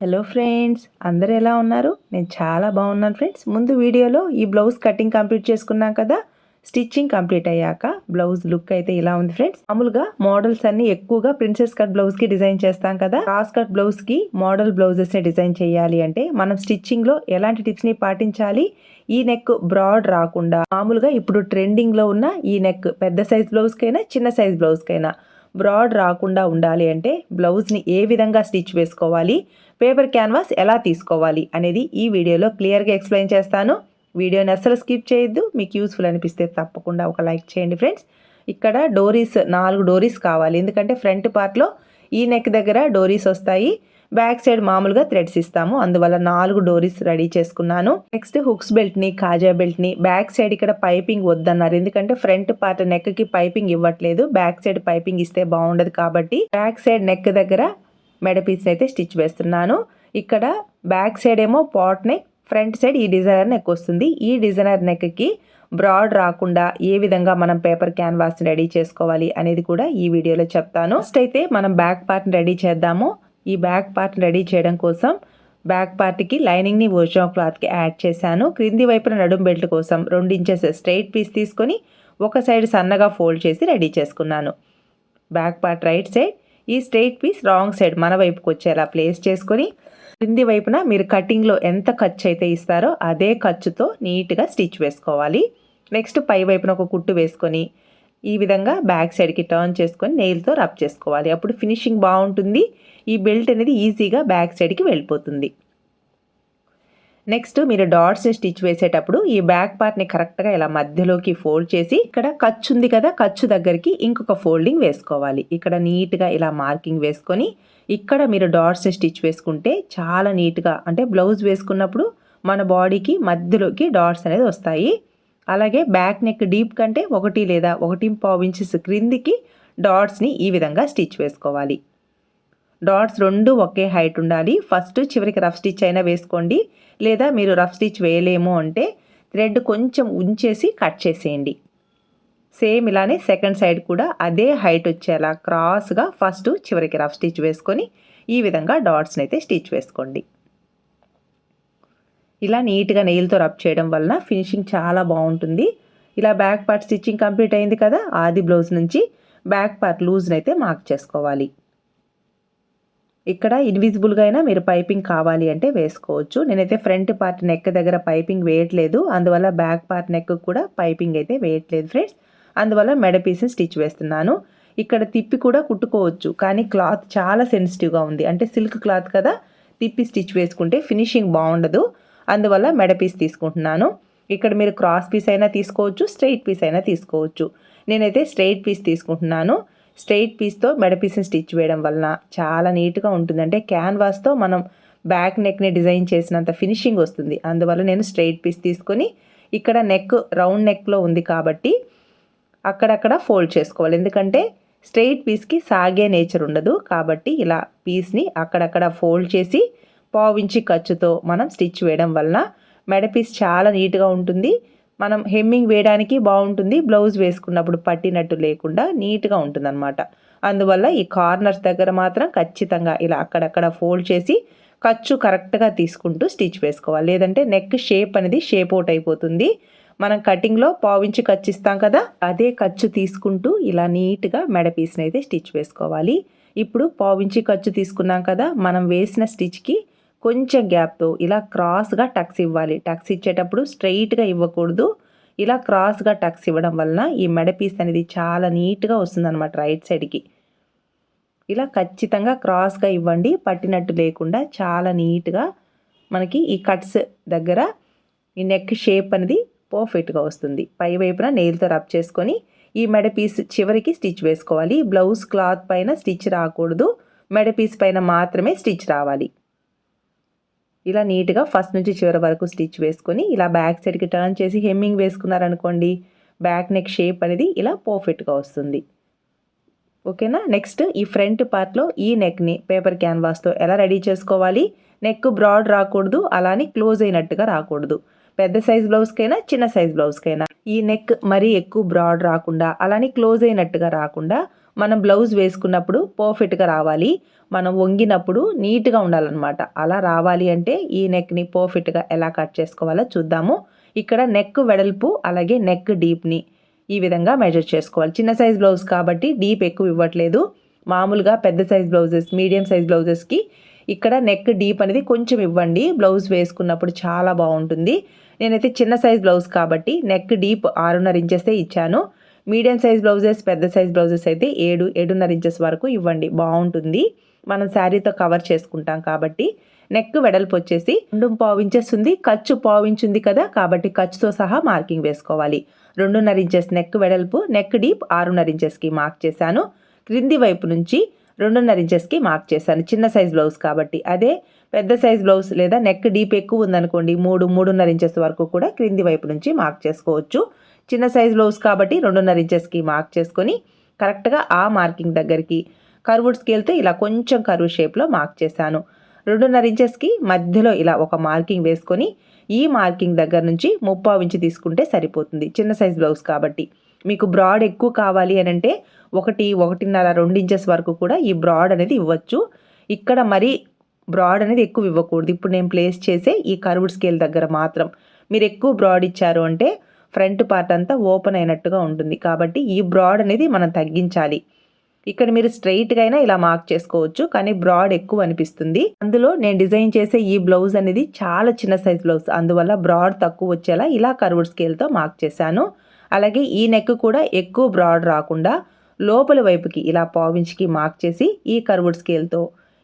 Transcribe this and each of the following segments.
Hello friends అందరు ఎలా ఉన్నారు? నేను చాలా బాగున్నాను ఫ్రెండ్స్ ముందు వీడియోలో ఈ బ్లౌజ్ కటింగ్ కంప్లీట్ చేసుకున్నాం కదా? స్టిచ్చింగ్ కంప్లీట్ అయ్యాక బ్లౌజ్ లుక్ అయితే ఇలా ఉంది ఫ్రెండ్స్ మామూలుగా మోడల్స్ అన్ని ఎక్కువగా ప్రిన్సెస్ కట్ బ్లౌజ్కి డిజైన్ చేస్తాం కదా? క్రాస్ కట్ బ్లౌజ్కి మోడల్ బ్లౌజెస్ని డిజైన్ చేయాలి అంటే మనం స్టిచ్చింగ్లో ఎలాంటి టిప్స్ని పాటించాలి? ఈ నెక్ బ్రాడ్ రాకుండా మామూలుగా ఇప్పుడు ట్రెండింగ్లో ఉన్న ఈ నెక్ పెద్ద సైజ్ బ్లౌజ్ కైనా చిన్న సైజ్ బ్లౌజ్ కైనా బ్రాడ్ రాకుండా ఉండాలి అంటే బ్లౌజ్ని ఏ విధంగా స్టిచ్ వేసుకోవాలి? పేపర్ క్యాన్వాస్ ఎలా తీసుకోవాలి అనేది ఈ వీడియోలో క్లియర్గా ఎక్స్ప్లెయిన్ చేస్తాను. వీడియోని అస్సలు స్కిప్ చేయొద్దు. మీకు యూస్ఫుల్ అనిపిస్తే తప్పకుండా ఒక లైక్ చేయండి ఫ్రెండ్స్. ఇక్కడ డోరీస్ నాలుగు డోరీస్ కావాలి. ఎందుకంటే ఫ్రంట్ పార్ట్లో ఈ నెక్ దగ్గర డోరీస్ వస్తాయి. బ్యాక్ సైడ్ మామూలుగా థ్రెడ్స్ ఇస్తాము. అందువల్ల నాలుగు డోరీస్ రెడీ చేసుకున్నాను. నెక్స్ట్ హుక్స్ బెల్ట్ని కాజా బెల్ట్ని బ్యాక్ సైడ్ ఇక్కడ పైపింగ్ వద్దన్నారు. ఎందుకంటే ఫ్రంట్ పార్ట్ నెక్కి పైపింగ్ ఇవ్వట్లేదు. బ్యాక్ సైడ్ పైపింగ్ ఇస్తే బాగుండదు కాబట్టి బ్యాక్ సైడ్ నెక్ దగ్గర మెడ పీస్ అయితే స్టిచ్ వేస్తున్నాను. ఇక్కడ బ్యాక్ సైడ్ ఏమో పాట్ నెక్ ఫ్రంట్ సైడ్ ఈ డిజైనర్ నెక్ వస్తుంది. ఈ డిజైనర్ నెక్కి బ్రాడ్ రాకుండా ఏ విధంగా మనం పేపర్ క్యాన్వాస్ని రెడీ చేసుకోవాలి అనేది కూడా ఈ వీడియోలో చెప్తాను. ఫస్ట్ అయితే మనం బ్యాక్ పార్ట్ని రెడీ చేద్దాము. ఈ బ్యాక్ పార్ట్ని రెడీ చేయడం కోసం బ్యాక్ పార్ట్కి లైనింగ్ని క్లాత్ క్లాత్కి యాడ్ చేశాను. క్రింది వైపున నడుం బెల్ట్ కోసం రెండు ఇంచెస్ స్ట్రైట్ పీస్ తీసుకొని ఒక సైడ్ సన్నగా ఫోల్డ్ చేసి రెడీ చేసుకున్నాను. బ్యాక్ పార్ట్ రైట్ సైడ్ ఈ స్ట్రెయిట్ పీస్ రాంగ్ సైడ్ మన వైపుకి వచ్చేలా ప్లేస్ చేసుకొని క్రింది వైపున మీరు కటింగ్లో ఎంత ఖర్చు అయితే ఇస్తారో అదే ఖర్చుతో నీట్గా స్టిచ్ వేసుకోవాలి. నెక్స్ట్ పై వైపున ఒక కుట్టు వేసుకొని ఈ విధంగా బ్యాక్ సైడ్కి టర్న్ చేసుకొని నెయిల్తో రబ్ చేసుకోవాలి. అప్పుడు ఫినిషింగ్ బాగుంటుంది. ఈ బెల్ట్ అనేది ఈజీగా బ్యాక్ సైడ్కి వెళ్ళిపోతుంది. నెక్స్ట్ మీరు డాట్స్ స్టిచ్ వేసేటప్పుడు ఈ బ్యాక్ పార్ట్ని కరెక్ట్గా ఇలా మధ్యలోకి ఫోల్డ్ చేసి ఇక్కడ ఖర్చు ఉంది కదా ఖర్చు దగ్గరికి ఇంకొక ఫోల్డింగ్ వేసుకోవాలి. ఇక్కడ నీట్గా ఇలా మార్కింగ్ వేసుకొని ఇక్కడ మీరు డాట్స్ స్టిచ్ వేసుకుంటే చాలా నీట్గా అంటే బ్లౌజ్ వేసుకున్నప్పుడు మన బాడీకి మధ్యలోకి డాట్స్ అనేది వస్తాయి. అలాగే బ్యాక్ నెక్ డీప్ కంటే ఒకటి లేదా ఒకటి పావు ఇంచెస్ క్రిందికి డాట్స్ని ఈ విధంగా స్టిచ్ వేసుకోవాలి. డాట్స్ రెండు ఒకే హైట్ ఉండాలి. ఫస్ట్ చివరికి రఫ్ స్టిచ్ అయినా వేసుకోండి. లేదా మీరు రఫ్ స్టిచ్ వేయలేము అంటే థ్రెడ్ కొంచెం ఉంచేసి కట్ చేసేయండి. సేమ్ ఇలానే సెకండ్ సైడ్ కూడా అదే హైట్ వచ్చేలా క్రాస్గా ఫస్ట్ చివరికి రఫ్ స్టిచ్ వేసుకొని ఈ విధంగా డాట్స్ని అయితే స్టిచ్ వేసుకోండి. ఇలా నీట్గా నెయిల్తో రబ్ చేయడం వలన ఫినిషింగ్ చాలా బాగుంటుంది. ఇలా బ్యాక్ పార్ట్ స్టిచ్చింగ్ కంప్లీట్ అయింది కదా ఆది బ్లౌజ్ నుంచి బ్యాక్ పార్ట్ లూజ్ని అయితే మార్క్ చేసుకోవాలి. ఇక్కడ ఇన్విజిబుల్గా అయినా మీరు పైపింగ్ కావాలి అంటే వేసుకోవచ్చు. నేనైతే ఫ్రంట్ పార్ట్ నెక్ దగ్గర పైపింగ్ వేయట్లేదు. అందువల్ల బ్యాక్ పార్ట్ నెక్ కూడా పైపింగ్ అయితే వేయట్లేదు ఫ్రెండ్స్ అందువల్ల మెడ పీసెస్ స్టిచ్ వేస్తున్నాను. ఇక్కడ తిప్పి కూడా కుట్టుకోవచ్చు. కానీ క్లాత్ చాలా సెన్సిటివ్గా ఉంది. అంటే సిల్క్ క్లాత్ కదా తిప్పి స్టిచ్ వేసుకుంటే ఫినిషింగ్ బాగుండదు. అందువల్ల మెడ పీస్ తీసుకుంటున్నాను. ఇక్కడ మీరు క్రాస్ పీస్ అయినా తీసుకోవచ్చు స్ట్రైట్ పీస్ అయినా తీసుకోవచ్చు. నేనైతే స్ట్రైట్ పీస్ తీసుకుంటున్నాను. స్ట్రైట్ పీస్తో మెడ పీస్ని స్టిచ్ వేయడం వలన చాలా నీట్గా ఉంటుంది. అంటే క్యాన్వాస్తో మనం బ్యాక్ నెక్ని డిజైన్ చేసినంత ఫినిషింగ్ వస్తుంది. అందువల్ల నేను స్ట్రైట్ పీస్ తీసుకొని ఇక్కడ నెక్ రౌండ్ నెక్లో ఉంది కాబట్టి అక్కడక్కడ ఫోల్డ్ చేసుకోవాలి. ఎందుకంటే స్ట్రెయిట్ పీస్కి సాగే నేచర్ ఉండదు. కాబట్టి ఇలా పీస్ని అక్కడక్కడ ఫోల్డ్ చేసి పావించి ఖర్చుతో మనం స్టిచ్ వేయడం వలన మెడ పీస్ చాలా నీట్గా ఉంటుంది. మనం హెమ్మింగ్ వేయడానికి బాగుంటుంది. బ్లౌజ్ వేసుకున్నప్పుడు పట్టినట్టు లేకుండా నీట్గా ఉంటుంది అనమాట అందువల్ల ఈ కార్నర్స్ దగ్గర మాత్రం ఖచ్చితంగా ఇలా అక్కడక్కడ ఫోల్డ్ చేసి ఖర్చు కరెక్ట్గా తీసుకుంటూ స్టిచ్ వేసుకోవాలి. లేదంటే నెక్ షేప్ అనేది షేప్ అవుట్ అయిపోతుంది. మనం కటింగ్లో పావించి ఖర్చు ఇస్తాం కదా అదే ఖర్చు తీసుకుంటూ ఇలా నీట్గా మెడ పీస్ని అయితే స్టిచ్ వేసుకోవాలి. ఇప్పుడు పావించి ఖర్చు తీసుకున్నాం కదా మనం వేసిన స్టిచ్కి కొంచెం గ్యాప్తో ఇలా క్రాస్గా టక్స్ ఇవ్వాలి. టక్స్ ఇచ్చేటప్పుడు స్ట్రైట్గా ఇవ్వకూడదు. ఇలా క్రాస్గా టక్స్ ఇవ్వడం వలన ఈ మెడ పీస్ అనేది చాలా నీట్గా వస్తుందన్నమాట రైట్ సైడ్కి ఇలా ఖచ్చితంగా క్రాస్గా ఇవ్వండి. పట్టినట్టు లేకుండా చాలా నీట్గా మనకి ఈ కట్స్ దగ్గర ఈ నెక్ షేప్ అనేది పర్ఫెక్ట్గా వస్తుంది. పై వైపున నెయిల్తో రబ్ చేసుకొని ఈ మెడ పీస్ చివరికి స్టిచ్ వేసుకోవాలి. బ్లౌజ్ క్లాత్ పైన స్టిచ్ రాకూడదు. మెడ పీస్ పైన మాత్రమే స్టిచ్ రావాలి. ఇలా నీట్గా ఫస్ట్ నుంచి చివరి వరకు స్టిచ్ వేసుకొని ఇలా బ్యాక్ సైడ్కి టర్న్ చేసి హెమ్మింగ్ వేసుకున్నారనుకోండి బ్యాక్ నెక్ షేప్ అనేది ఇలా పర్ఫెక్ట్గా వస్తుంది. ఓకేనా? నెక్స్ట్ ఈ ఫ్రంట్ పార్ట్లో ఈ నెక్ని పేపర్ క్యాన్వాస్తో ఎలా రెడీ చేసుకోవాలి? నెక్ బ్రాడ్ రాకూడదు అలానే క్లోజ్ అయినట్టుగా రాకూడదు. పెద్ద సైజ్ బ్లౌజ్కైనా చిన్న సైజ్ బ్లౌజ్కైనా. ఈ నెక్ మరీ ఎక్కువ బ్రాడ్ రాకుండా అలానే క్లోజ్ అయినట్టుగా రాకుండా మనం బ్లౌజ్ వేసుకున్నప్పుడు పర్ఫెక్ట్గా రావాలి. మనం వంగినప్పుడు నీట్గా ఉండాలన్నమాట. అలా రావాలి అంటే ఈ నెక్ని పర్ఫెక్ట్గా ఎలా కట్ చేసుకోవాలో చూద్దాము. ఇక్కడ నెక్ వెడల్పు అలాగే నెక్ డీప్ని ఈ విధంగా మెజర్ చేసుకోవాలి. చిన్న సైజ్ బ్లౌజ్ కాబట్టి డీప్ ఎక్కువ ఇవ్వట్లేదు. మామూలుగా పెద్ద సైజ్ బ్లౌజెస్ మీడియం సైజ్ బ్లౌజెస్కి ఇక్కడ నెక్ డీప్ అనేది కొంచెం ఇవ్వండి. బ్లౌజ్ వేసుకున్నప్పుడు చాలా బాగుంటుంది. నేనైతే చిన్న సైజ్ బ్లౌజ్ కాబట్టి నెక్ డీప్ ఆరున్నర ఇంచెస్తే ఇచ్చాను. మీడియం సైజ్ బ్లౌజెస్ పెద్ద సైజ్ బ్లౌజెస్ అయితే ఏడు ఏడున్నర ఇంచెస్ వరకు ఇవ్వండి. బాగుంటుంది. మనం శారీతో కవర్ చేసుకుంటాం కాబట్టి నెక్ వెడల్పు వచ్చేసి రెండు పావు ఇంచెస్ ఉంది ఖర్చు పావు ఇంచ్ ఉంది కదా కాబట్టి ఖర్చుతో సహా మార్కింగ్ వేసుకోవాలి. రెండున్నర ఇంచెస్ నెక్ వెడల్పు నెక్ డీప్ ఆరున్నర ఇంచెస్కి మార్క్ చేశాను. క్రింది వైపు నుంచి రెండున్నర ఇంచెస్కి మార్క్ చేశాను. చిన్న సైజ్ బ్లౌజ్ కాబట్టి అదే పెద్ద సైజ్ బ్లౌజ్ లేదా నెక్ డీప్ ఎక్కువ ఉందనుకోండి మూడు మూడున్నర ఇంచెస్ వరకు కూడా క్రింది వైపు నుంచి మార్క్ చేసుకోవచ్చు. చిన్న సైజ్ బ్లౌజ్ కాబట్టి రెండున్నర ఇంచెస్కి మార్క్ చేసుకొని కరెక్ట్గా ఆ మార్కింగ్ దగ్గరికి కర్వుడ్ స్కేల్తో ఇలా కొంచెం కరువు షేప్లో మార్క్ చేశాను. రెండున్నర ఇంచెస్కి మధ్యలో ఇలా ఒక మార్కింగ్ వేసుకొని ఈ మార్కింగ్ దగ్గర నుంచి ముప్పావు ఇంచు తీసుకుంటే సరిపోతుంది. చిన్న సైజ్ బ్లౌజ్ కాబట్టి. మీకు బ్రాడ్ ఎక్కువ కావాలి అని అంటే ఒకటి ఒకటిన్నర రెండు ఇంచెస్ వరకు కూడా ఈ బ్రాడ్ అనేది ఇవ్వచ్చు. ఇక్కడ మరి బ్రాడ్ అనేది ఎక్కువ ఇవ్వకూడదు. ఇప్పుడు నేను ప్లేస్ చేసే ఈ కర్వ్డ్ స్కేల్ దగ్గర మాత్రం. మీరు ఎక్కువ బ్రాడ్ ఇచ్చారు అంటే ఫ్రంట్ పార్ట్ అంతా ఓపెన్ అయినట్టుగా ఉంటుంది. కాబట్టి ఈ బ్రాడ్ అనేది మనం తగ్గించాలి. ఇక్కడ మీరు స్ట్రైట్గా అయినా ఇలా మార్క్ చేసుకోవచ్చు కానీ బ్రాడ్ ఎక్కువ అనిపిస్తుంది. అందులో నేను డిజైన్ చేసే ఈ బ్లౌజ్ అనేది చాలా చిన్న సైజ్ బ్లౌజ్ అందువల్ల బ్రాడ్ తక్కువ వచ్చేలా ఇలా కర్వ్డ్ స్కేల్తో మార్క్ చేశాను. అలాగే ఈ నెక్ కూడా ఎక్కువ బ్రాడ్ రాకుండా లోపల వైపుకి ఇలా పావించ్కి మార్క్ చేసి ఈ కర్వుడ్ స్కేల్తో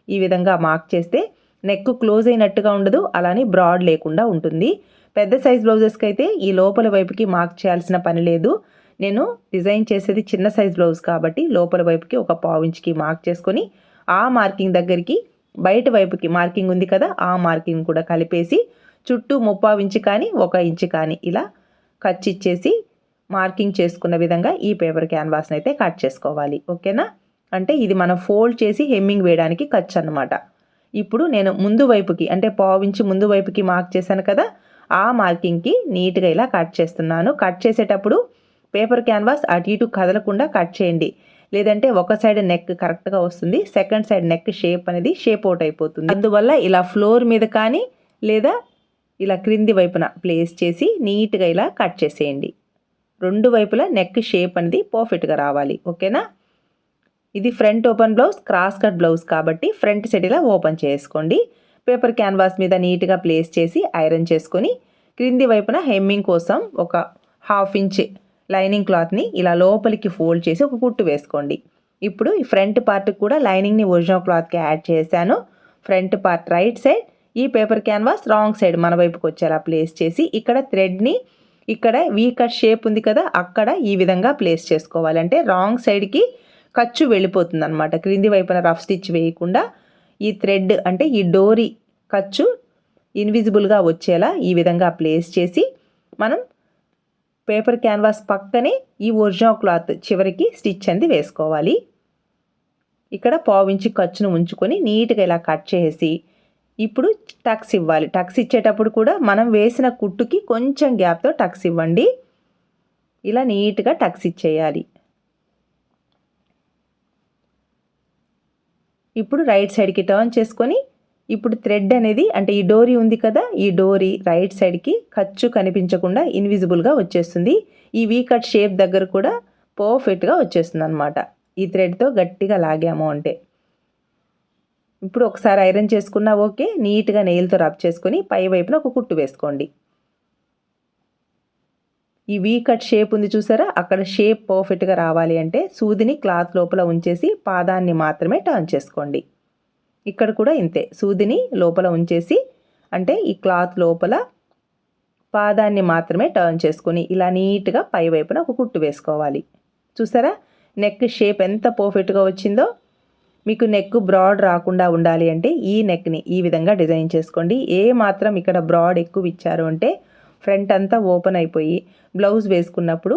ఈ విధంగా మార్క్ చేస్తే నెక్ క్లోజ్ అయినట్టుగా ఉండదు అలానే బ్రాడ్ లేకుండా ఉంటుంది. పెద్ద సైజ్ బ్లౌజెస్కి అయితే ఈ లోపల వైపుకి మార్క్ చేయాల్సిన పని లేదు. నేను డిజైన్ చేసేది చిన్న సైజ్ బ్లౌజ్ కాబట్టి లోపల వైపుకి ఒక పావించికి మార్క్ చేసుకొని ఆ మార్కింగ్ దగ్గరికి బయట వైపుకి మార్కింగ్ ఉంది కదా ఆ మార్కింగ్ కూడా కలిపేసి చుట్టూ ముప్పావు ఇంచు కానీ ఒక ఇంచు కానీ ఇలా కచ్చిచ్చేసి మార్కింగ్ చేసుకున్న విధంగా ఈ పేపర్ క్యాన్వాస్ని అయితే కట్ చేసుకోవాలి. ఓకేనా అంటే ఇది మనం ఫోల్డ్ చేసి హెమ్మింగ్ వేయడానికి ఖర్చు అనమాట ఇప్పుడు నేను ముందు వైపుకి అంటే పావించి ముందు వైపుకి మార్క్ చేశాను కదా ఆ మార్కింగ్కి నీట్గా ఇలా కట్ చేస్తున్నాను. కట్ చేసేటప్పుడు పేపర్ క్యాన్వాస్ అటు ఇటు కదలకుండా కట్ చేయండి. లేదంటే ఒక సైడ్ నెక్ కరెక్ట్గా వస్తుంది సెకండ్ సైడ్ నెక్ షేప్ అనేది షేప్ అవుట్ అయిపోతుంది. అందువల్ల ఇలా ఫ్లోర్ మీద కానీ లేదా ఇలా క్రింది వైపున ప్లేస్ చేసి నీట్గా ఇలా కట్ చేసేయండి. రెండు వైపులా నెక్ షేప్ అనేది పర్ఫెక్ట్గా రావాలి. ఓకేనా? ఇది front open blouse cross cut blouse కాబట్టి ఫ్రంట్ సైడ్ ఇలా ఓపెన్ చేసుకోండి. పేపర్ క్యాన్వాస్ మీద నీట్గా ప్లేస్ చేసి ఐరన్ చేసుకొని క్రింది వైపున హెమ్మింగ్ కోసం ఒక హాఫ్ ఇంచ్ లైనింగ్ క్లాత్ని ఇలా లోపలికి ఫోల్డ్ చేసి ఒక కుట్టు వేసుకోండి. ఇప్పుడు ఈ ఫ్రంట్ పార్ట్ కూడా లైనింగ్ని ఒరిజినల్ క్లాత్కి యాడ్ చేశాను. ఫ్రంట్ పార్ట్ రైట్ సైడ్ ఈ పేపర్ క్యాన్వాస్ రాంగ్ సైడ్ మన వైపుకి వచ్చేలా ప్లేస్ చేసి ఇక్కడ థ్రెడ్ని ఇక్కడ వీ కట్ షేప్ ఉంది కదా అక్కడ ఈ విధంగా ప్లేస్ చేసుకోవాలంటే రాంగ్ సైడ్కి ఖర్చు వెళ్ళిపోతుంది అనమాట క్రింది వైపున రఫ్ స్టిచ్ వేయకుండా ఈ థ్రెడ్ అంటే ఈ డోరీ ఖర్చు ఇన్విజిబుల్గా వచ్చేలా ఈ విధంగా ప్లేస్ చేసి మనం పేపర్ క్యాన్వాస్ పక్కనే ఈ ఒరిజినల్ క్లాత్ చివరికి స్టిచ్ అనేది వేసుకోవాలి. ఇక్కడ పావించి ఖర్చును ఉంచుకొని నీట్గా ఇలా కట్ చేసి ఇప్పుడు టక్స్ ఇవ్వాలి. టక్స్ ఇచ్చేటప్పుడు కూడా మనం వేసిన కుట్టుకి కొంచెం గ్యాప్తో టక్స్ ఇవ్వండి. ఇలా నీట్గా టక్స్ ఇచ్చేయాలి. ఇప్పుడు రైట్ సైడ్కి టర్న్ చేసుకొని ఇప్పుడు థ్రెడ్ అనేది అంటే ఈ డోరీ ఉంది కదా ఈ డోరీ రైట్ సైడ్కి ఖర్చు కనిపించకుండా ఇన్విజిబుల్గా వచ్చేస్తుంది. ఈ వీ కట్ షేప్ దగ్గర కూడా పర్ఫెక్ట్గా వచ్చేస్తుంది అనమాట ఈ థ్రెడ్తో గట్టిగా లాగాము అంటే. ఇప్పుడు ఒకసారి ఐరన్ చేసుకున్నా ఓకే నీట్గా నెయిల్తో రబ్ చేసుకొని పై వైపున ఒక కుట్టు వేసుకోండి. ఈ వీ కట్ షేప్ ఉంది చూసారా? అక్కడ షేప్ పర్ఫెక్ట్గా రావాలి అంటే సూదిని క్లాత్ లోపల ఉంచేసి పాదాన్ని మాత్రమే టర్న్ చేసుకోండి. ఇక్కడ కూడా ఇంతే. సూదిని లోపల ఉంచేసి అంటే ఈ క్లాత్ లోపల పాదాన్ని మాత్రమే టర్న్ చేసుకొని ఇలా నీట్గా పై వైపున ఒక కుట్టు వేసుకోవాలి. చూసారా? నెక్ షేప్ ఎంత పర్ఫెక్ట్గా వచ్చిందో. మీకు నెక్ బ్రాడ్ రాకుండా ఉండాలి అంటే ఈ నెక్ని ఈ విధంగా డిజైన్ చేసుకోండి. ఏ మాత్రం ఇక్కడ బ్రాడ్ ఎక్కువ ఇచ్చారు అంటే ఫ్రంట్ అంతా ఓపెన్ అయిపోయి బ్లౌజ్ వేసుకున్నప్పుడు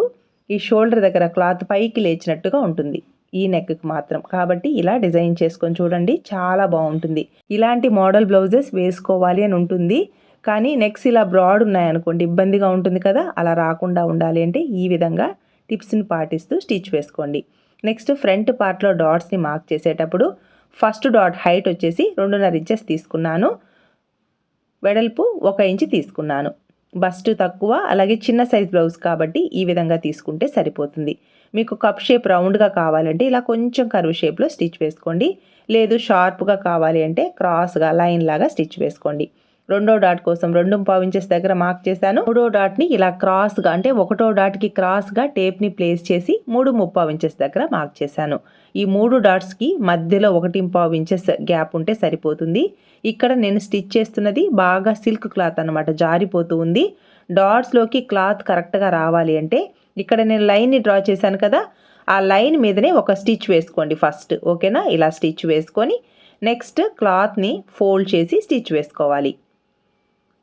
ఈ షోల్డర్ దగ్గర క్లాత్ పైకి లేచినట్టుగా ఉంటుంది. ఈ నెక్కి మాత్రం. కాబట్టి ఇలా డిజైన్ చేసుకొని చూడండి చాలా బాగుంటుంది. ఇలాంటి మోడల్ బ్లౌజెస్ వేసుకోవాలి అని ఉంటుంది. కానీ నెక్స్ ఇలా బ్రాడ్ ఉన్నాయనుకోండి ఇబ్బందిగా ఉంటుంది కదా అలా రాకుండా ఉండాలి అంటే ఈ విధంగా టిప్స్ని పాటిస్తూ స్టిచ్ వేసుకోండి. నెక్స్ట్ ఫ్రంట్ పార్ట్లో డాట్స్ని మార్క్ చేసేటప్పుడు ఫస్ట్ డాట్ హైట్ వచ్చేసి రెండున్నర ఇంచెస్ తీసుకున్నాను. వెడల్పు ఒక ఇంచ్ తీసుకున్నాను. బస్ట్ తక్కువ అలాగే చిన్న సైజ్ బ్లౌజ్ కాబట్టి ఈ విధంగా తీసుకుంటే సరిపోతుంది. మీకు కప్ షేప్ రౌండ్గా కావాలంటే ఇలా కొంచెం కరువు షేప్లో స్టిచ్ వేసుకోండి. లేదు షార్ప్గా కావాలి అంటే క్రాస్గా లైన్ లాగా స్టిచ్ వేసుకోండి. రెండో డాట్ కోసం రెండు పావు ఇంచెస్ దగ్గర మార్క్ చేశాను. మూడో డాట్ని ఇలా క్రాస్గా అంటే ఒకటో డాట్కి క్రాస్గా టేప్ని ప్లేస్ చేసి మూడు ముప్పావు ఇంచెస్ దగ్గర మార్క్ చేశాను. ఈ మూడు డాట్స్కి మధ్యలో ఒకటి పావు ఇంచెస్ గ్యాప్ ఉంటే సరిపోతుంది. ఇక్కడ నేను స్టిచ్ చేస్తున్నది బాగా సిల్క్ క్లాత్ అనమాట జారిపోతూ ఉంది. డాట్స్లోకి క్లాత్ కరెక్ట్గా రావాలి అంటే ఇక్కడ నేను లైన్ని డ్రా చేశాను కదా ఆ లైన్ మీదనే ఒక స్టిచ్ వేసుకోండి ఫస్ట్ ఓకేనా? ఇలా స్టిచ్ వేసుకొని నెక్స్ట్ క్లాత్ని ఫోల్డ్ చేసి స్టిచ్ వేసుకోవాలి.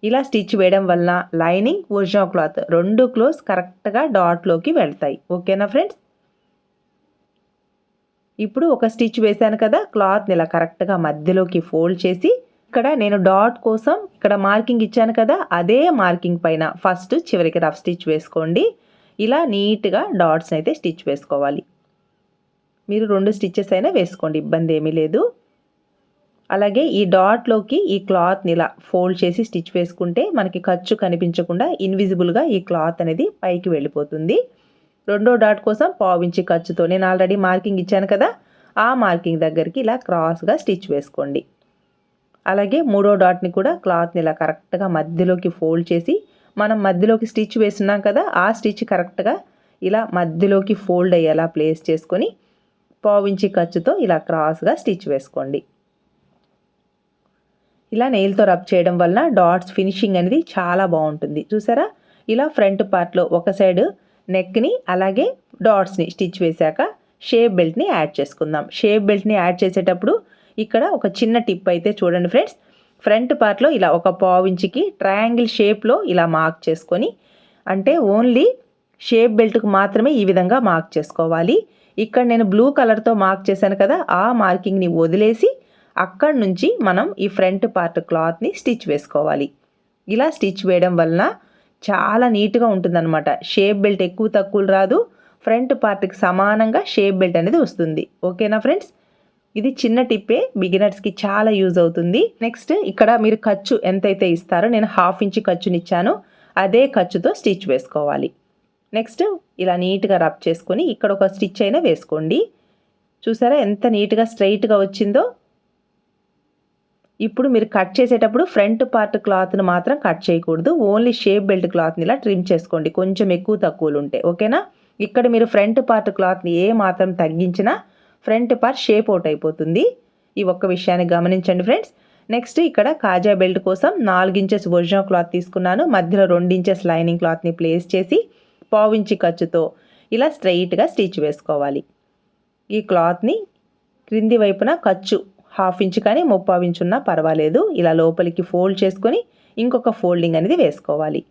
ఇలా స్టిచ్ వేయడం వలన లైనింగ్ ఒరిజినల్ క్లాత్ రెండు క్లోత్స్ కరెక్ట్గా డాట్లోకి వెళ్తాయి. ఓకేనా ఫ్రెండ్స్ ఇప్పుడు ఒక స్టిచ్ వేశాను కదా క్లాత్ని ఇలా కరెక్ట్గా మధ్యలోకి ఫోల్డ్ చేసి ఇక్కడ నేను డాట్ కోసం ఇక్కడ మార్కింగ్ ఇచ్చాను కదా అదే మార్కింగ్ పైన ఫస్ట్ చివరికి రఫ్ స్టిచ్ వేసుకోండి. ఇలా నీట్గా డాట్స్ అయితే స్టిచ్ వేసుకోవాలి. మీరు రెండు స్టిచ్చెస్ అయినా వేసుకోండి ఇబ్బంది ఏమీ లేదు. అలాగే ఈ డాట్లోకి ఈ క్లాత్ని ఇలా ఫోల్డ్ చేసి స్టిచ్ వేసుకుంటే మనకి ఖర్చు కనిపించకుండా ఇన్విజిబుల్గా ఈ క్లాత్ అనేది పైకి వెళ్ళిపోతుంది. రెండో డాట్ కోసం పావించి ఖర్చుతో నేను ఆల్రెడీ మార్కింగ్ ఇచ్చాను కదా ఆ మార్కింగ్ దగ్గరికి ఇలా క్రాస్గా స్టిచ్ వేసుకోండి. అలాగే మూడో డాట్ని కూడా క్లాత్ని ఇలా కరెక్ట్గా మధ్యలోకి ఫోల్డ్ చేసి మనం మధ్యలోకి స్టిచ్ వేస్తున్నాం కదా ఆ స్టిచ్ కరెక్ట్గా ఇలా మధ్యలోకి ఫోల్డ్ అయ్యేలా ప్లేస్ చేసుకొని పావించి ఖర్చుతో ఇలా క్రాస్గా స్టిచ్ వేసుకోండి. ఇలా నెయిల్తో రబ్ చేయడం వలన డాట్స్ ఫినిషింగ్ అనేది చాలా బాగుంటుంది. చూసారా? ఇలా ఫ్రంట్ పార్ట్లో ఒక సైడ్ నెక్ని అలాగే డాట్స్ని స్టిచ్ వేశాక షేప్ బెల్ట్ని యాడ్ చేసుకుందాం. షేప్ బెల్ట్ని యాడ్ చేసేటప్పుడు ఇక్కడ ఒక చిన్న టిప్ అయితే చూడండి ఫ్రెండ్స్ ఫ్రంట్ పార్ట్లో ఇలా ఒక పావు ఇంచుకి ట్రయాంగిల్ షేప్లో ఇలా మార్క్ చేసుకొని అంటే ఓన్లీ షేప్ బెల్ట్కు మాత్రమే ఈ విధంగా మార్క్ చేసుకోవాలి. ఇక్కడ నేను బ్లూ కలర్తో మార్క్ చేశాను కదా ఆ మార్కింగ్ని వదిలేసి అక్కడి నుంచి మనం ఈ ఫ్రంట్ పార్ట్ క్లాత్ని స్టిచ్ వేసుకోవాలి. ఇలా స్టిచ్ వేయడం వలన చాలా నీట్గా ఉంటుందన్నమాట. షేప్ బెల్ట్ ఎక్కువ తక్కువలు రాదు. ఫ్రంట్ పార్ట్కి సమానంగా షేప్ బెల్ట్ అనేది వస్తుంది. ఓకేనా ఫ్రెండ్స్? ఇది చిన్న టిప్పే బిగినర్స్కి చాలా యూజ్ అవుతుంది. నెక్స్ట్ ఇక్కడ మీరు ఖర్చు ఎంతైతే ఇస్తారో నేను హాఫ్ ఇంచ్ ఖర్చునిచ్చాను. అదే ఖర్చుతో స్టిచ్ వేసుకోవాలి. నెక్స్ట్ ఇలా నీట్గా రబ్ చేసుకొని ఇక్కడ ఒక స్టిచ్ అయినా వేసుకోండి. చూసారా ఎంత నీట్గా స్ట్రైట్గా వచ్చిందో? ఇప్పుడు మీరు కట్ చేసేటప్పుడు ఫ్రంట్ పార్ట్ క్లాత్ను మాత్రం కట్ చేయకూడదు. ఓన్లీ షేప్ బెల్ట్ క్లాత్ని ఇలా ట్రిమ్ చేసుకోండి. కొంచెం ఎక్కువ తక్కువలు ఉంటాయి ఓకేనా? ఇక్కడ మీరు ఫ్రంట్ పార్ట్ క్లాత్ని ఏ మాత్రం తగ్గించినా ఫ్రంట్ పార్ట్ షేప్ అవుట్ అయిపోతుంది. ఈ ఒక్క విషయాన్ని గమనించండి ఫ్రెండ్స్. నెక్స్ట్ ఇక్కడ కాజా బెల్ట్ కోసం నాలుగు ఇంచెస్ ఒరిజినల్ క్లాత్ తీసుకున్నాను. మధ్యలో రెండు ఇంచెస్ లైనింగ్ క్లాత్ని ప్లేస్ చేసి పావించి ఖర్చుతో ఇలా స్ట్రైట్గా స్టిచ్ వేసుకోవాలి. ఈ క్లాత్ని క్రింది వైపున ఖర్చు హాఫ్ ఇంచ్ కానీ ముప్పావు ఇంచ్ ఉన్నా పర్వాలేదు. ఇలా లోపలికి ఫోల్డ్ చేసుకొని ఇంకొక ఫోల్డింగ్ అనేది వేసుకోవాలి.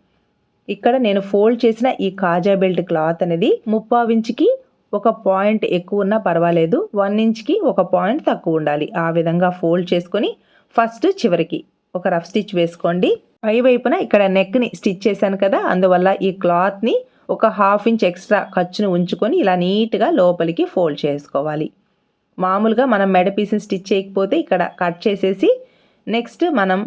ఇక్కడ నేను ఫోల్డ్ చేసిన ఈ కాజా బెల్ట్ క్లాత్ అనేది ముప్పావు ఇంచుకి ఒక పాయింట్ ఎక్కువ ఉన్నా పర్వాలేదు. వన్ ఇంచ్కి ఒక పాయింట్ తక్కువ ఉండాలి. ఆ విధంగా ఫోల్డ్ చేసుకొని ఫస్ట్ చివరికి ఒక రఫ్ స్టిచ్ వేసుకోండి. పై వైపున ఇక్కడ నెక్ని స్టిచ్ చేశాను కదా అందువల్ల ఈ క్లాత్ని ఒక హాఫ్ ఇంచ్ ఎక్స్ట్రా ఖర్చును ఉంచుకొని ఇలా నీట్గా లోపలికి ఫోల్డ్ చేసుకోవాలి. మామూలుగా మనం మెడ పీస్ని స్టిచ్ చేయకపోతే ఇక్కడ కట్ చేసేసి నెక్స్ట్ మనం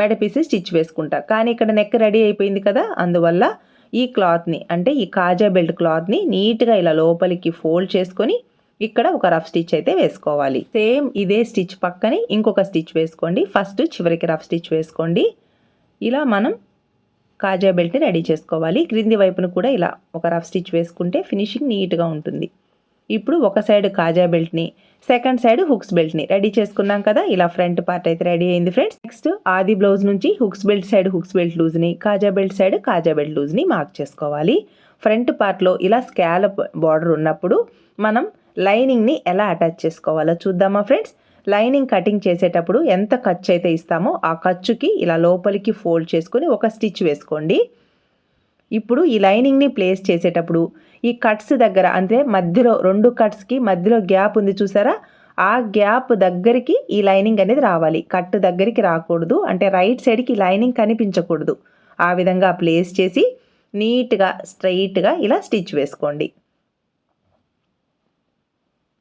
మెడ పీస్ని స్టిచ్ వేసుకుంటాం. కానీ ఇక్కడ నెక్ రెడీ అయిపోయింది కదా అందువల్ల ఈ క్లాత్ని అంటే ఈ కాజా బెల్ట్ క్లాత్ని నీట్గా ఇలా లోపలికి ఫోల్డ్ చేసుకొని ఇక్కడ ఒక రఫ్ స్టిచ్ అయితే వేసుకోవాలి. సేమ్ ఇదే స్టిచ్ పక్కనే ఇంకొక స్టిచ్ వేసుకోండి. ఫస్ట్ చివరికి రఫ్ స్టిచ్ వేసుకోండి. ఇలా మనం కాజా బెల్ట్ని రెడీ చేసుకోవాలి. క్రింది వైపును కూడా ఇలా ఒక రఫ్ స్టిచ్ వేసుకుంటే ఫినిషింగ్ నీట్గా ఉంటుంది. ఇప్పుడు ఒక సైడ్ కాజా బెల్ట్ని సెకండ్ సైడ్ హుక్స్ బెల్ట్ని రెడీ చేసుకున్నాం కదా ఇలా ఫ్రంట్ పార్ట్ అయితే రెడీ అయింది ఫ్రెండ్స్. నెక్స్ట్ ఆది బ్లౌజ్ నుంచి hooks belt side hooks belt లూజ్ని కాజా బెల్ట్ సైడ్ కాజా బెల్ట్ లూజ్ని మార్క్ చేసుకోవాలి. ఫ్రంట్ పార్ట్లో ఇలా స్కాలప్ బార్డర్ ఉన్నప్పుడు మనం లైనింగ్ని ఎలా అటాచ్ చేసుకోవాలో చూద్దామా ఫ్రెండ్స్. లైనింగ్ కటింగ్ చేసేటప్పుడు ఎంత ఖర్చు అయితే ఇస్తామో ఆ ఖర్చుకి ఇలా లోపలికి ఫోల్డ్ చేసుకొని ఒక స్టిచ్ వేసుకోండి. ఇప్పుడు ఈ లైనింగ్ని ప్లేస్ చేసేటప్పుడు ఈ కట్స్ దగ్గర అంటే మధ్యలో రెండు కట్స్కి మధ్యలో గ్యాప్ ఉంది చూసారా? ఆ గ్యాప్ దగ్గరికి ఈ లైనింగ్ అనేది రావాలి. కట్ దగ్గరికి రాకూడదు అంటే రైట్ సైడ్కి లైనింగ్ కనిపించకూడదు. ఆ విధంగా ప్లేస్ చేసి నీట్గా స్ట్రైట్గా ఇలా స్టిచ్ వేసుకోండి.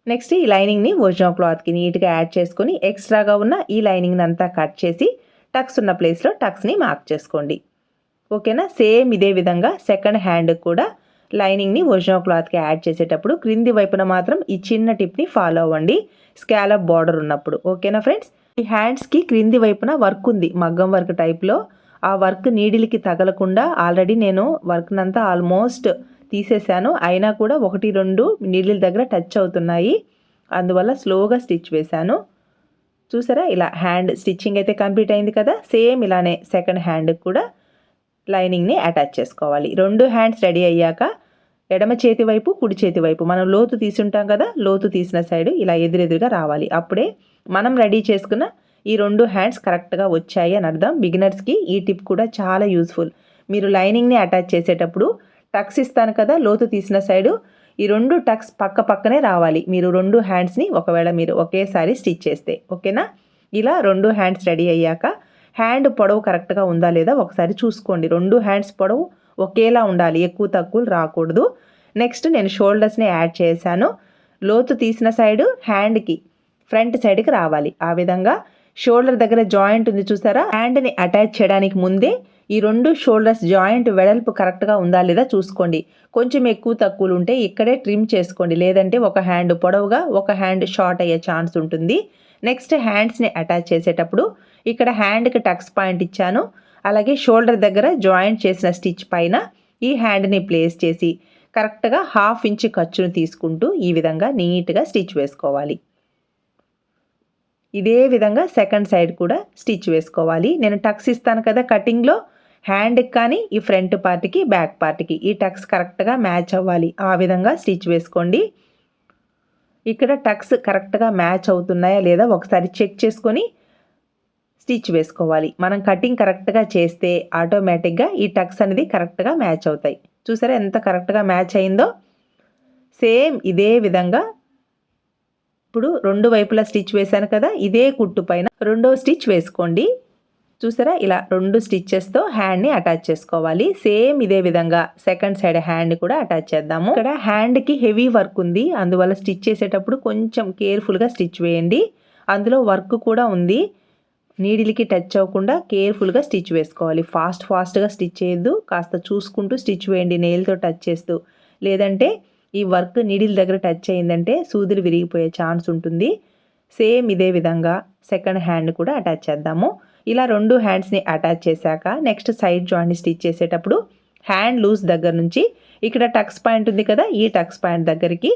నెక్స్ట్ ఈ లైనింగ్ని ఒరిజినల్ క్లాత్కి నీట్గా యాడ్ చేసుకొని ఎక్స్ట్రాగా ఉన్న ఈ లైనింగ్ని అంతా కట్ చేసి టక్స్ ఉన్న ప్లేస్లో టక్స్ని మార్క్ చేసుకోండి. ఓకేనా? సేమ్ ఇదే విధంగా సెకండ్ హ్యాండ్ కూడా లైనింగ్ని ఒరిజినల్ క్లాత్కి యాడ్ చేసేటప్పుడు క్రింది వైపున మాత్రం ఈ చిన్న టిప్ని ఫాలో అవ్వండి. స్కాలప్ బార్డర్ ఉన్నప్పుడు. ఓకేనా ఫ్రెండ్స్? ఈ హ్యాండ్స్కి క్రింది వైపున వర్క్ ఉంది. మగ్గం వర్క్ టైప్లో. ఆ వర్క్ నీడిల్కి తగలకుండా ఆల్రెడీ నేను వర్క్నంతా ఆల్మోస్ట్ తీసేశాను అయినా కూడా ఒకటి రెండు నీడిల్ దగ్గర టచ్ అవుతున్నాయి. అందువల్ల స్లోగా స్టిచ్ వేశాను. చూసారా? ఇలా హ్యాండ్ స్టిచ్చింగ్ అయితే కంప్లీట్ అయింది కదా? సేమ్ ఇలానే సెకండ్ హ్యాండ్కి కూడా లైనింగ్ని అటాచ్ చేసుకోవాలి. రెండు హ్యాండ్స్ రెడీ అయ్యాక ఎడమ చేతి వైపు కుడి చేతి వైపు. మనం లోతు తీసుంటాం కదా లోతు తీసిన సైడ్ ఇలా ఎదురెదురుగా రావాలి. అప్పుడే మనం రెడీ చేసుకున్న ఈ రెండు హ్యాండ్స్ కరెక్ట్గా వచ్చాయి అని అర్థం. బిగినర్స్కి ఈ టిప్ కూడా చాలా యూస్ఫుల్. మీరు లైనింగ్ని అటాచ్ చేసేటప్పుడు టక్స్ ఇస్తాను కదా లోతు తీసిన సైడు ఈ రెండు టక్స్ పక్క పక్కనే రావాలి. మీరు రెండు హ్యాండ్స్ని ఒకవేళ మీరు ఒకేసారి స్టిచ్ చేస్తే. ఓకేనా? ఇలా రెండు హ్యాండ్స్ రెడీ అయ్యాక హ్యాండ్ పొడవు కరెక్ట్గా ఉందా లేదా ఒకసారి చూసుకోండి. రెండు హ్యాండ్స్ పొడవు ఒకేలా ఉండాలి ఎక్కువ తక్కువలు రాకూడదు. నెక్స్ట్ నేను షోల్డర్స్ని యాడ్ చేశాను. లోతు తీసిన సైడు హ్యాండ్కి ఫ్రంట్ సైడ్కి రావాలి. ఆ విధంగా షోల్డర్ దగ్గర జాయింట్ ఉంది చూసారా? హ్యాండ్ని అటాచ్ చేయడానికి ముందే ఈ రెండు షోల్డర్స్ జాయింట్ వెడల్పు కరెక్ట్గా ఉందా లేదా చూసుకోండి. కొంచెం ఎక్కువ తక్కువలు ఉంటే ఇక్కడే ట్రిమ్ చేసుకోండి. లేదంటే ఒక హ్యాండ్ పొడవుగా ఒక హ్యాండ్ షార్ట్ అయ్యే ఛాన్స్ ఉంటుంది. నెక్స్ట్ హ్యాండ్స్ని అటాచ్ చేసేటప్పుడు ఇక్కడ హ్యాండ్కి టక్స్ పాయింట్ ఇచ్చాను. అలాగే షోల్డర్ దగ్గర జాయింట్ చేసిన స్టిచ్ పైన ఈ హ్యాండ్ని ప్లేస్ చేసి కరెక్ట్గా హాఫ్ ఇంచ్ ఖర్చును తీసుకుంటూ ఈ విధంగా నీట్గా స్టిచ్ వేసుకోవాలి. ఇదే విధంగా సెకండ్ సైడ్ కూడా స్టిచ్ వేసుకోవాలి. నేను టక్స్ ఇస్తాను కదా కటింగ్లో హ్యాండ్కి కానీ ఈ ఫ్రంట్ పార్ట్కి బ్యాక్ పార్ట్కి ఈ టక్స్ కరెక్ట్గా మ్యాచ్ అవ్వాలి. ఆ విధంగా స్టిచ్ వేసుకోండి. ఇక్కడ టక్స్ కరెక్ట్గా మ్యాచ్ అవుతున్నాయా లేదా ఒకసారి చెక్ చేసుకొని స్టిచ్ వేసుకోవాలి. మనం కటింగ్ కరెక్ట్గా చేస్తే ఆటోమేటిక్గా ఈ టక్స్ అనేది కరెక్ట్గా మ్యాచ్ అవుతాయి. చూసారా ఎంత కరెక్ట్గా మ్యాచ్ అయిందో? సేమ్ ఇదే విధంగా ఇప్పుడు రెండు వైపులా స్టిచ్ వేశాను కదా ఇదే కుట్టు పైన రెండో స్టిచ్ వేసుకోండి. చూసారా? ఇలా రెండు స్టిచ్చెస్తో హ్యాండ్ని అటాచ్ చేసుకోవాలి. సేమ్ ఇదే విధంగా సెకండ్ సైడ్ హ్యాండ్ కూడా అటాచ్ చేద్దాము. ఇక్కడ హ్యాండ్కి హెవీ వర్క్ ఉంది. అందువల్ల స్టిచ్ చేసేటప్పుడు కొంచెం కేర్ఫుల్గా స్టిచ్ వేయండి. అందులో వర్క్ కూడా ఉంది. నీడిల్కి టచ్ అవ్వకుండా కేర్ఫుల్గా స్టిచ్ వేసుకోవాలి. ఫాస్ట్ ఫాస్ట్గా స్టిచ్ చేయొద్దు. కాస్త చూసుకుంటూ స్టిచ్ వేయండి నెయిల్తో టచ్ చేస్తూ. లేదంటే ఈ వర్క్ నీడిల్ దగ్గర టచ్ అయిందంటే సూదులు విరిగిపోయే ఛాన్స్ ఉంటుంది. సేమ్ ఇదే విధంగా సెకండ్ హ్యాండ్ కూడా అటాచ్ చేద్దాము. ఇలా రెండు హ్యాండ్స్ని అటాచ్ చేశాక నెక్స్ట్ సైడ్ జాయింట్ని స్టిచ్ చేసేటప్పుడు హ్యాండ్ లూజ్ దగ్గర నుంచి ఇక్కడ టక్స్ పాయింట్ ఉంది కదా ఈ టక్స్ పాయింట్ దగ్గరికి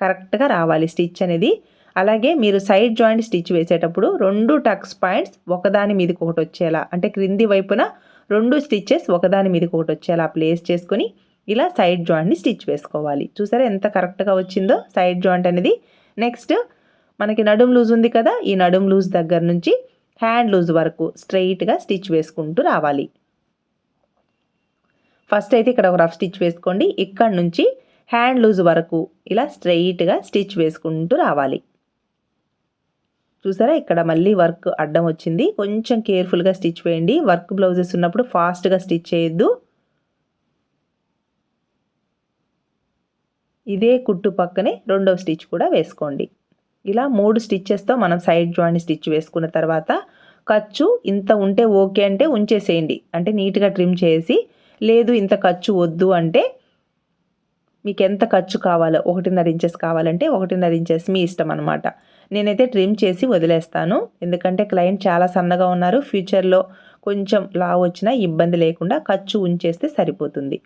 కరెక్ట్గా రావాలి స్టిచ్ అనేది. అలాగే మీరు సైడ్ జాయింట్ స్టిచ్ వేసేటప్పుడు రెండు టక్స్ పాయింట్స్ ఒకదాని మీదకి ఒకటి వచ్చేలా అంటే క్రింది వైపున రెండు స్టిచ్చెస్ ఒకదాని మీదకి ఒకటి వచ్చేలా ప్లేస్ చేసుకొని ఇలా సైడ్ జాయింట్ని స్టిచ్ వేసుకోవాలి. చూసారా ఎంత కరెక్ట్గా వచ్చిందో సైడ్ జాయింట్ అనేది. నెక్స్ట్ మనకి నడుం లూజ్ ఉంది కదా ఈ నడుం లూజ్ దగ్గర నుంచి హ్యాండ్ లూజ్ వరకు స్ట్రైట్గా స్టిచ్ వేసుకుంటూ రావాలి. ఫస్ట్ అయితే ఇక్కడ ఒక రఫ్ స్టిచ్ వేసుకోండి. ఇక్కడ నుంచి హ్యాండ్ లూజ్ వరకు ఇలా స్ట్రైట్గా స్టిచ్ వేసుకుంటూ రావాలి. చూసారా? ఇక్కడ మళ్ళీ వర్క్ అడ్డం వచ్చింది. కొంచెం కేర్ఫుల్గా స్టిచ్ వేయండి. వర్క్ బ్లౌజెస్ ఉన్నప్పుడు ఫాస్ట్గా స్టిచ్ చేయొద్దు. ఇదే కుట్టు పక్కనే రెండవ స్టిచ్ కూడా వేసుకోండి. ఇలా మూడు స్టిచ్చెస్తో మనం సైడ్ జాయింట్ స్టిచ్ వేసుకున్న తర్వాత ఖర్చు ఇంత ఉంటే ఓకే అంటే ఉంచేసేయండి. అంటే నీట్గా ట్రిమ్ చేసి లేదు ఇంత ఖర్చు వద్దు అంటే మీకు ఎంత ఖర్చు కావాలో ఒకటిన్నర ఇంచెస్ కావాలంటే ఒకటిన్నర ఇంచెస్ మీ ఇష్టం అనమాట నేనైతే ట్రిమ్ చేసి వదిలేస్తాను. ఎందుకంటే క్లయింట్ చాలా సన్నగా ఉన్నారు. ఫ్యూచర్లో కొంచెం లా వచ్చినా ఇబ్బంది లేకుండా ఖర్చు ఉంచేస్తే సరిపోతుంది.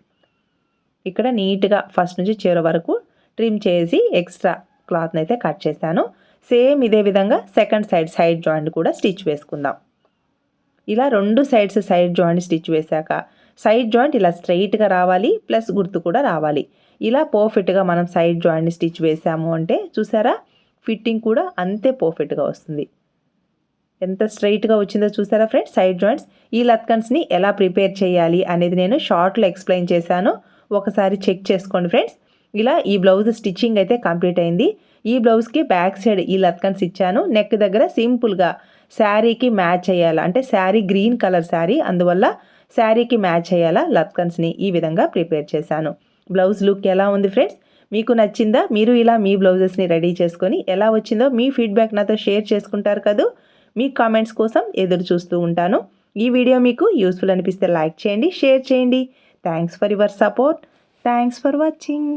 ఇక్కడ నీట్గా ఫస్ట్ నుంచి చివరి వరకు ట్రిమ్ చేసి ఎక్స్ట్రా క్లాత్ని అయితే కట్ చేశాను. సేమ్ ఇదే విధంగా సెకండ్ సైడ్ సైడ్ జాయింట్ కూడా స్టిచ్ వేసుకుందాం. ఇలా రెండు సైడ్స్ సైడ్ జాయింట్ స్టిచ్ వేశాక సైడ్ జాయింట్ ఇలా స్ట్రైట్గా రావాలి ప్లస్ గుర్తు కూడా రావాలి. ఇలా పర్ఫెక్ట్గా మనం సైడ్ జాయింట్ స్టిచ్ వేసాము అంటే చూసారా? ఫిట్టింగ్ కూడా అంతే పర్ఫెక్ట్గా వస్తుంది. ఎంత స్ట్రైట్గా వచ్చిందో చూసారా ఫ్రెండ్స్? సైడ్ జాయింట్స్ ఈ లత్కన్స్ని ఎలా ప్రిపేర్ చేయాలి అనేది నేను షార్ట్లో ఎక్స్ప్లెయిన్ చేశాను. ఒకసారి చెక్ చేసుకోండి ఫ్రెండ్స్. ఇలా ఈ బ్లౌజ్ స్టిచ్చింగ్ అయితే కంప్లీట్ అయింది. ఈ బ్లౌజ్కి బ్యాక్ సైడ్ ఈ లత్కన్స్ ఇచ్చాను. నెక్ దగ్గర సింపుల్గా శారీకి మ్యాచ్ అయ్యాలా అంటే శారీ గ్రీన్ కలర్ శారీ అందువల్ల శారీకి మ్యాచ్ అయ్యేలా లత్కన్స్ని ఈ విధంగా ప్రిపేర్ చేశాను. బ్లౌజ్ లుక్ ఎలా ఉంది ఫ్రెండ్స్? మీకు నచ్చిందా? మీరు ఇలా మీ బ్లౌజెస్ని రెడీ చేసుకొని ఎలా వచ్చిందో మీ ఫీడ్బ్యాక్ నాతో షేర్ చేసుకుంటారు కదా? మీ కామెంట్స్ కోసం ఎదురు చూస్తూ ఉంటాను. ఈ వీడియో మీకు యూస్ఫుల్ అనిపిస్తే లైక్ చేయండి షేర్ చేయండి. Thanks for your support. Thanks for watching.